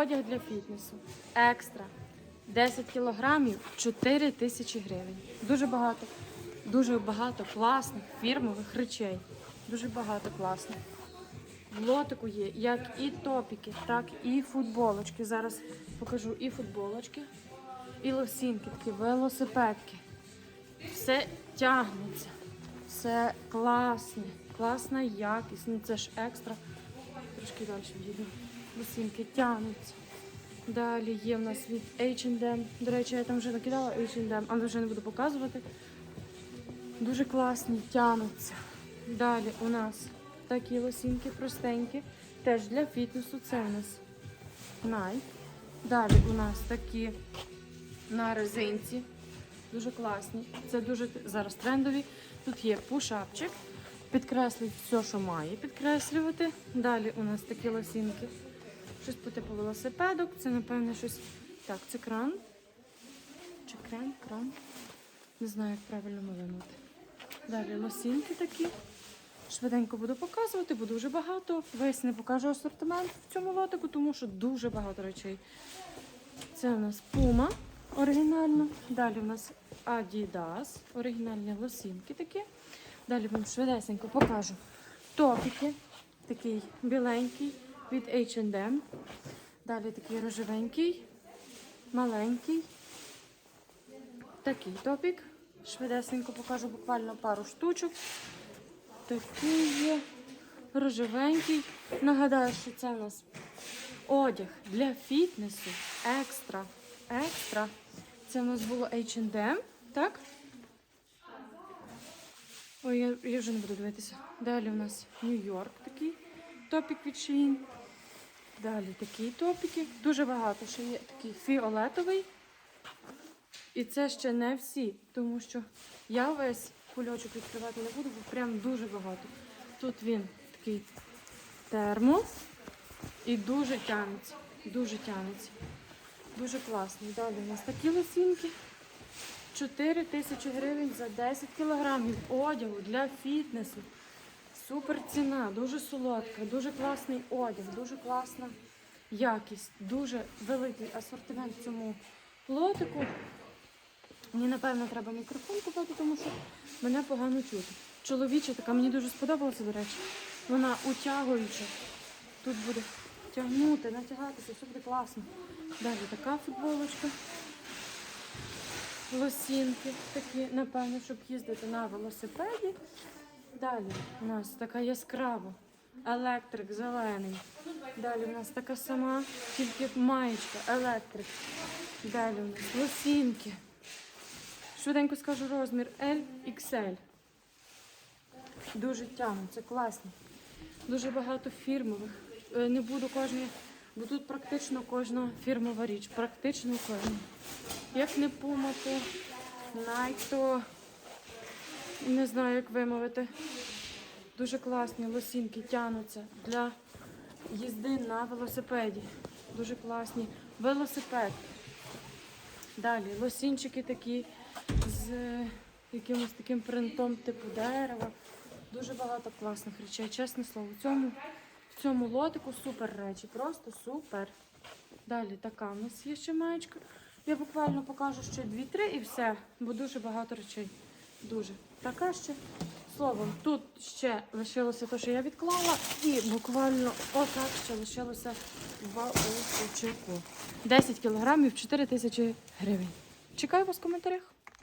Одяг для фітнесу. Екстра. 10 кілограмів 4 тисячі гривень. Дуже багато, дуже багато класних фірмових речей. Дуже багато класних. В лотику є як і топіки, так і футболочки. Зараз покажу і футболочки, і лосінки, такі велосипедки. Все тягнеться. Все класне, класна якість. Ну це ж екстра. Трошки далі їду. Лосінки тягнуться. Далі є в нас від H&M. До речі, я там вже накидала H&M, але вже не буду показувати. Дуже класні, тягнуться. Далі у нас такі лосінки простенькі. Теж для фітнесу. Це у нас Nike. Далі у нас такі на резинці. Дуже класні. Це дуже зараз трендові. Тут є пушапчик. Підкреслюють все, що має підкреслювати. Далі у нас такі лосінки. Щось по типу велосипедок. Це, напевне, щось. Так, це кран. Чи кран? Кран. Не знаю, як правильно вимовити. Далі лосінки такі. Швиденько буду показувати, бо дуже багато. Весь не покажу асортимент в цьому лотику, тому що дуже багато речей. Це у нас Puma оригінальна. Далі у нас Adidas, оригінальні лосінки такі. Далі вам швидесенько покажу топіки. Такий біленький від H&M. Далі такий рожевенький, маленький. Такий топік. Швидесенько покажу буквально пару штучок. Такий є рожевенький. Нагадаю, що це у нас одяг для фітнесу. Екстра. Екстра. Це у нас було H&M, так? Ой, я, я вже не буду дивитися. Далі у нас Нью-Йорк такий топік від Shein. Далі такі топіки. Дуже багато. Ще є такий фіолетовий. І це ще не всі, тому що я весь кульочок відкривати не буду, бо прям дуже багато. Тут він такий термос і дуже тянеться. Дуже тянеться. Дуже класний. Далі у нас такі лосінки. 4 тисячі гривень за 10 кілограмів одягу для фітнесу. Супер ціна, дуже солодка, дуже класний одяг, дуже класна якість, дуже великий асортимент в цьому лотику. Мені, напевно, треба мікрофон купити, тому що мене погано чути. Чоловіча така, мені дуже сподобалася, до речі. Вона утягуюча. Тут буде тягнути, натягатися, все буде класно. Далі така футболочка. Лосінки такі, напевно, щоб їздити на велосипеді. Далі у нас така яскрава. Електрик зелений. Далі у нас така сама, тільки маєчка, електрик. Далі у нас лосінки. Швиденько скажу розмір L, XL. Дуже тягнуться, класні. Дуже багато фірмових. Е, Не буду кожні, бо тут практично кожна фірмова річ. Практично кожна. Як не то Nike, то не знаю, як вимовити. Дуже класні лосінки тягнуться для їзди на велосипеді. Дуже класні. Велосипед. Далі лосінчики такі з якимось таким принтом типу дерева. Дуже багато класних речей. Чесне слово, в цьому, в цьому лотику супер речі. Просто супер. Далі така у нас є ще маєчка. Я буквально покажу ще 2-3 і все, бо дуже багато речей. Дуже. Така ще. Словом, тут ще лишилося те, що я відклала, і буквально отак ще лишилося в баучику. 10 кілограмів 4 тисячі гривень. Чекаю вас в коментарях.